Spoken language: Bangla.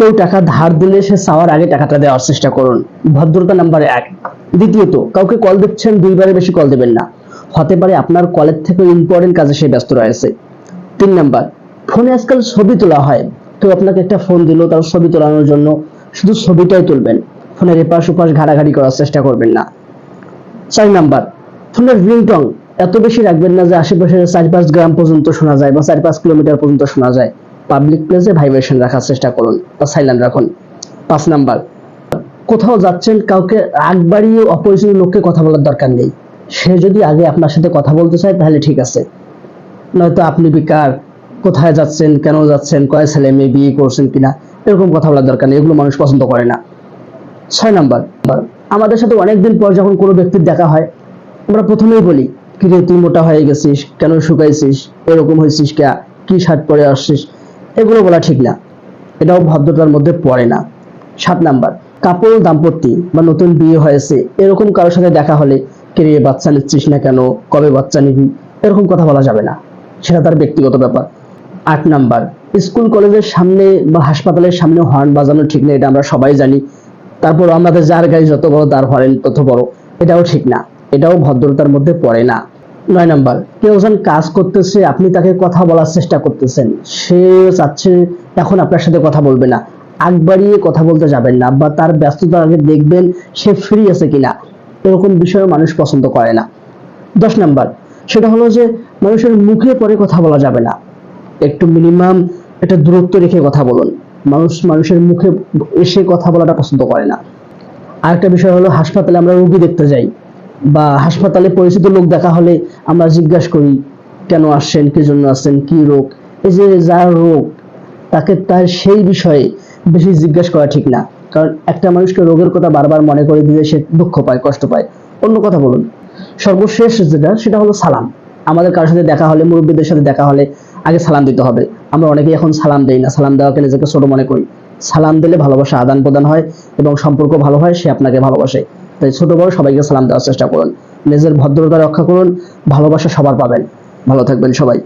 কেউ টাকা ধার দিলে সে চাওয়ার আগে টাকাটা দেওয়ার চেষ্টা করুন। ভদ্রতা নাম্বার এক। দ্বিতীয়ত, কাউকে কল দিচ্ছেন দুইবারে বেশি কল দেবেন না। হতে পারে আপনার কলের থেকে ইম্পর্টেন্ট কাজে সে ব্যস্ত রয়েছে। তিন নাম্বার, ফোনে আজকাল ছবি তোলা হয়। কেউ আপনাকে একটা ফোন দিল, তার ছবি তোলানোর জন্য শুধু ছবিটাই তুলবেন। ফোনের এপাশ ওপাশ ঘাটাঘাটি করার চেষ্টা করবেন না। চার নাম্বার, ফোনের রিংটং। এত বেশি রাখবেন না যে আশেপাশে চার পাঁচ গ্রাম পর্যন্ত শোনা যায় বা চার পাঁচ কিলোমিটার পর্যন্ত শোনা যায়। পাবলিক প্লেসে ভাইব্রেশন রাখার চেষ্টা করুন বা সাইলেন্ট রাখুন। পাঁচ নাম্বার, কোথাও যাচ্ছেন কাউকে রাগ বাড়িয়ে অপরিচিত লোককে কথা বলার দরকার নেই। সে যদি আগে আপনার সাথে কথা বলতে চায় তাহলে ঠিক আছে। নয়তো আপনি বেকার, কোথায় যাচ্ছেন, কেন যাচ্ছেন, কয় ছেলে মেয়ে বিয়ে করছেন কিনা, এরকম কথা বলার দরকার নেই, এগুলো মানুষ পছন্দ করে না। ছয় নাম্বার, আমাদের সাথে অনেকদিন পর যখন কোনো ব্যক্তির দেখা হয়, আমরা প্রথমেই বলি কি রে তুই মোটা হয়ে গেছিস, কেন শুকাইছিস, এরকম হয়েছিস কে? কি শার্ট পরে আসছিস? এগুলো বলা ঠিক না। এটাও ভদ্রতার মধ্যে পড়ে না। সাত নাম্বার কাপড় দাম্পত্যি বা নতুন বিয়ে হয়েছে। এরকম কারোর সাথে দেখা হলে কে রে বাচ্চা নিচ্ছিস না কেন? কবে বাচ্চা নিবি? এরকম কথা বলা যাবে না। সেটা তার ব্যক্তিগত ব্যাপার। আট নাম্বার, স্কুল, কলেজের সামনে বা হাসপাতালের সামনে হর্ন বাজানো ঠিক না, এটা আমরা সবাই জানি। তারপর আমাদের যার গাড়ি যত বড় তার হরেন তত বড়। এটাও ঠিক না। এটাও ভদ্রতার মধ্যে পড়ে না। নয় নাম্বার কেউ যখন কাজ করতেছে, আপনি তাকে কথা বলার চেষ্টা করতেছেন। সে চাচ্ছে এখন আপনার সাথে কথা বলবে না। আগ বাড়িয়ে কথা বলতে যাবেন না, বা তার ব্যস্ততার আগে দেখবেন সে ফ্রি আছে কিনা। এরকম বিষয়ে মানুষ পছন্দ করে না। দশ নাম্বার, সেটা হলো যে মানুষের মুখে পরে কথা বলা যাবে না। একটু মিনিমাম একটা দূরত্ব রেখে কথা বলুন। মানুষ মানুষের মুখে এসে কথা বলাটা পছন্দ করে না। আরেকটা বিষয় হলো, হাসপাতালে আমরা রুগী দেখতে যাই। বা হাসপাতালে পরিচিত লোক দেখা হলে আমরা জিজ্ঞাসা করি, কেন আসছেন? কি জন্য আসছেন? কি রোগ? এই যে যার রোগ, তাকে তার সেই বিষয়ে বেশি জিজ্ঞাসা করা ঠিক না। কারণ একটা মানুষকে রোগের কথা বারবার মনে করে দিলে সে দুঃখ পায়, কষ্ট পায়। অন্য কথা বলুন। সর্বশেষ যেটা, সেটা হলো সালাম। আমাদের কারোর সাথে দেখা হলে, মুরব্বীদের সাথে দেখা হলে আগে সালাম দিতে হবে। আমরা অনেকেই এখন সালাম দেই না। সালাম দেওয়াকে নিজেকে ছোট মনে করি। সালাম দিলে ভালোবাসা আদান প্রদান হয় এবং সম্পর্ক ভালো হয়, সে আপনাকে ভালোবাসে। তাই ছোট বড় সবাইকে সালাম দেওয়ার চেষ্টা করুন। নিজের ভদ্রতা রক্ষা করুন। ভালোবাসা সবার পাবেন। ভালো থাকবেন সবাই।